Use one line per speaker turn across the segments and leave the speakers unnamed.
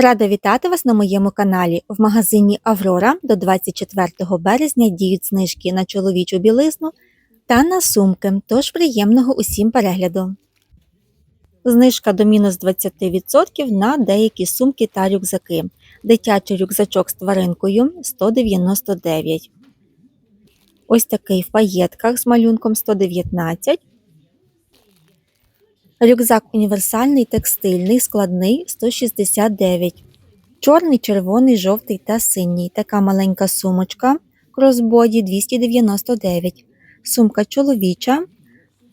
Рада вітати вас на моєму каналі. В магазині Аврора до 24 березня діють знижки на чоловічу білизну та на сумки, тож приємного усім перегляду. Знижка до мінус 20% на деякі сумки та рюкзаки. Дитячий рюкзачок з тваринкою 199. Ось такий в паєтках з малюнком 119. Рюкзак універсальний текстильний, складний 169. Чорний, червоний, жовтий та синій. Така маленька сумочка. Кросбоді 299. Сумка чоловіча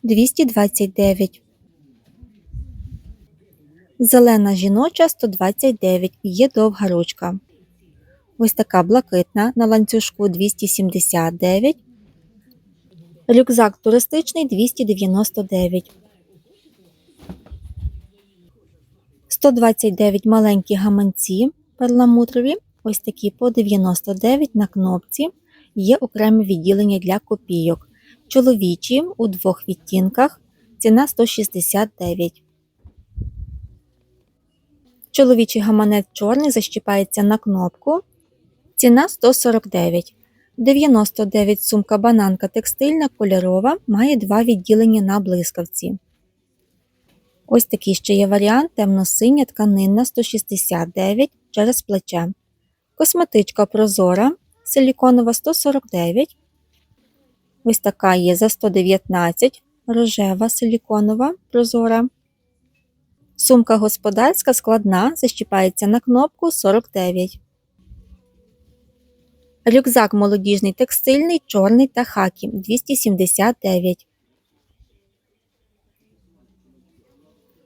229. Зелена жіноча 129. Є довга ручка. Ось така блакитна на ланцюжку 279. Рюкзак туристичний 299. 129 маленькі гаманці перламутрові, ось такі по 99 на кнопці. Є окреме відділення для копійок. Чоловічі у двох відтінках. Ціна 169. Чоловічий гаманець чорний защіпається на кнопку. Ціна 149. 99 сумка бананка текстильна кольорова має два відділення на блискавці. Ось такий ще є варіант темно-синя тканинна 169 через плече. Косметичка прозора силіконова 149. Ось така є за 119 рожева силіконова прозора. Сумка господарська складна, защіпається на кнопку 49. Рюкзак молодіжний текстильний, чорний та хакі 279.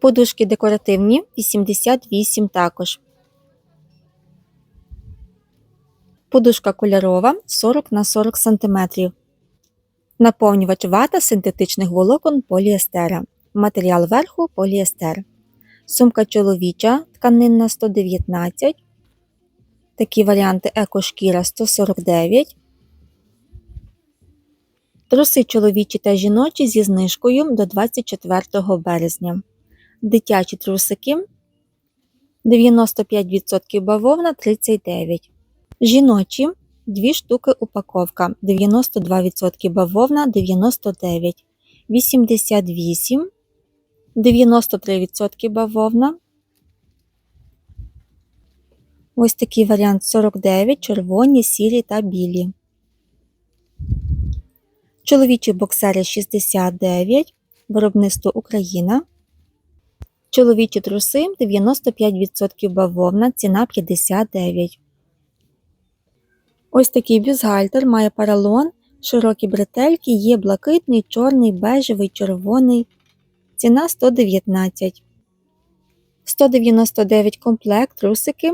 Подушки декоративні 88 також. Подушка кольорова 40 на 40 см. Наповнювач вата синтетичних волокон поліестера. Матеріал верху поліестер. Сумка чоловіча тканинна 119. Такі варіанти екошкіра 149. Труси чоловічі та жіночі зі знижкою до 24 березня. Дитячі трусики 95% бавовна 39. Жіночі 2 штуки упаковка 92% бавовна 99, 88, 93% бавовна. Ось такий варіант 49, червоні, сірі та білі. Чоловічі боксери 69, виробництво Україна. Чоловічі труси 95% бавовна, ціна 59. Ось такий бюстгальтер має паралон, широкі бретельки, є блакитний, чорний, бежевий, червоний. Ціна 119. 199 комплект трусики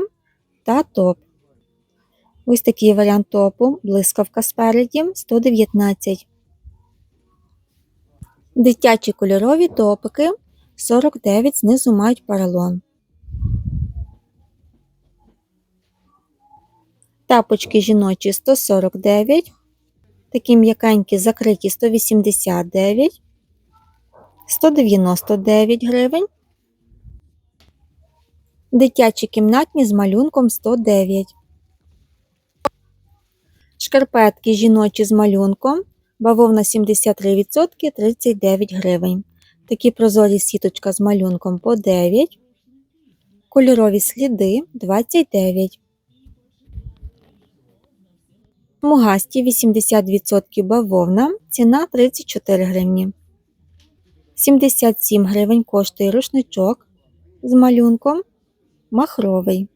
та топ. Ось такий варіант топу, блискавка спереді 119. Дитячі кольорові топики 49 знизу мають поролон. Тапочки жіночі 149. Такі м'якенькі закриті 189, 199 гривень. Дитячі кімнатні з малюнком 109. Шкарпетки жіночі з малюнком. Бавовна 73% 39 гривень. Такі прозорі сіточка з малюнком по 9. Кольорові сліди 29. Мугасті 80% бавовна. Ціна 34 гривні. 77 гривень коштує рушничок з малюнком махровий.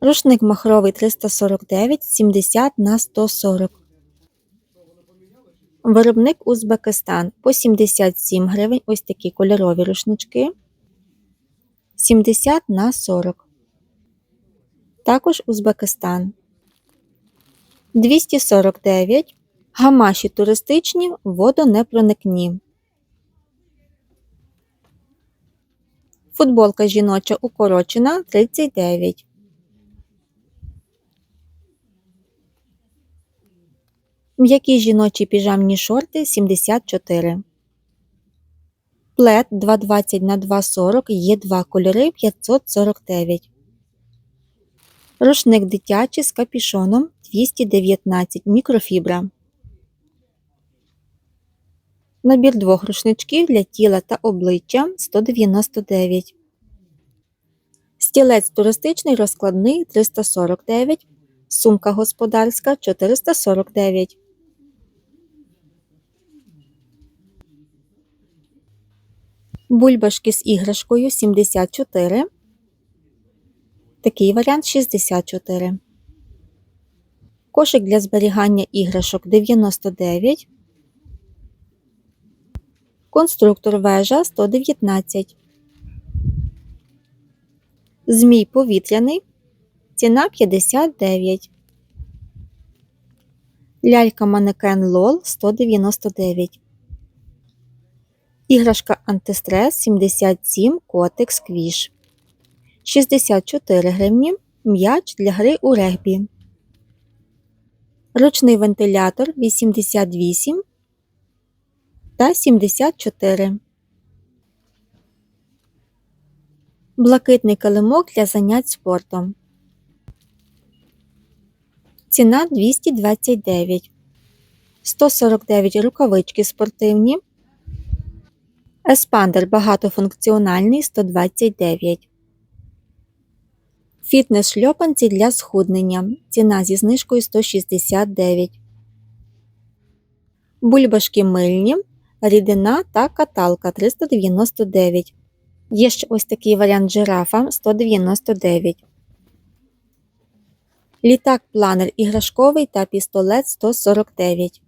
Рушник махровий 349 70 на 140. Виробник Узбекистан по 77 гривень. Ось такі кольорові рушнички. 70 на 40. Також Узбекистан. 249. Гамаші туристичні, водонепроникні. Футболка жіноча укорочена 39. М'які жіночі піжамні шорти 74. Плед 220 на 240 є два кольори 549. Рушник дитячий з капішоном 219 мікрофібра. Набір двох рушничків для тіла та обличчя 199. Стілець туристичний розкладний 349. Сумка господарська 449. Бульбашки з іграшкою 74. Такий варіант 64. Кошик для зберігання іграшок 99. Конструктор вежа 119. Змій повітряний. Ціна 59. Лялька манекен лол 199. Іграшка антистрес 77 котик сквіш. 64 гривні. М'яч для гри у регбі. Ручний вентилятор 88 та 74. Блакитний килимок для занять спортом. Ціна 229. 149 рукавички спортивні. Еспандер багатофункціональний 129. Фітнес шльопанці для схуднення. Ціна зі знижкою 169. Бульбашки мильні. Рідина та каталка 399. Є ще ось такий варіант жирафа 199. Літак планер іграшковий та пістолет 149.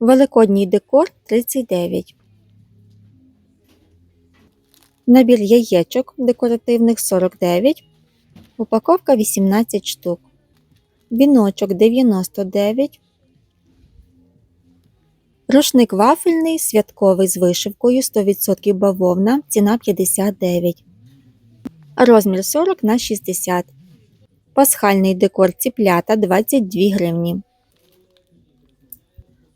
Великодній декор 39. Набір яєчок декоративних 49. Упаковка 18 штук. Віночок 99. Рушник вафельний святковий з вишивкою 100% бавовна. Ціна 59. Розмір 40 на 60. Пасхальний декор ціплята 22 гривні.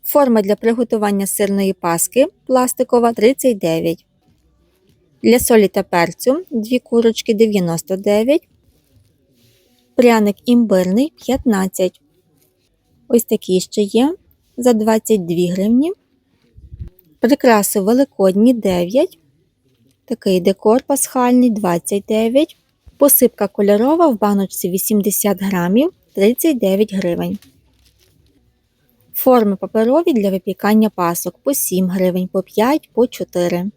Форма для приготування сирної паски пластикова 39. Для солі та перцю 2 курочки 99. Пряник імбирний 15. Ось такі ще є за 22 гривні. Прикраси великодні 9. Такий декор пасхальний 29. Посипка кольорова в баночці 80 грамів 39 гривень. Форми паперові для випікання пасок по 7 гривень, по 5, по 4.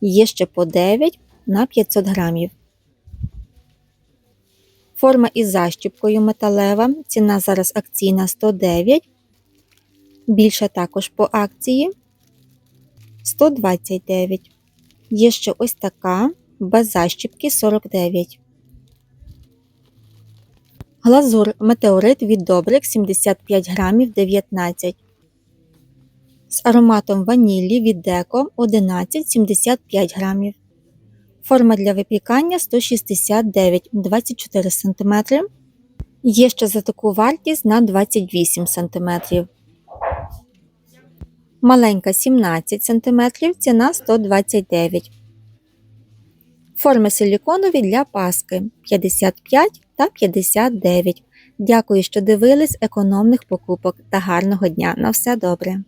Є ще по 9 на 500 грамів. Форма із защіпкою металева. Ціна зараз акційна 109. Більша також по акції 129. Є ще ось така без защіпки 49. Глазур метеорит від Добрик 75 грамів 19. З ароматом ванілі від Деко 11,75 грамів. Форма для випікання 169 24 см. Є ще за таку вартість на 28 см. Маленька 17 см, ціна 129 Форми силіконові для паски 55 та 59. Дякую, що дивились економних покупок та гарного дня. На все добре!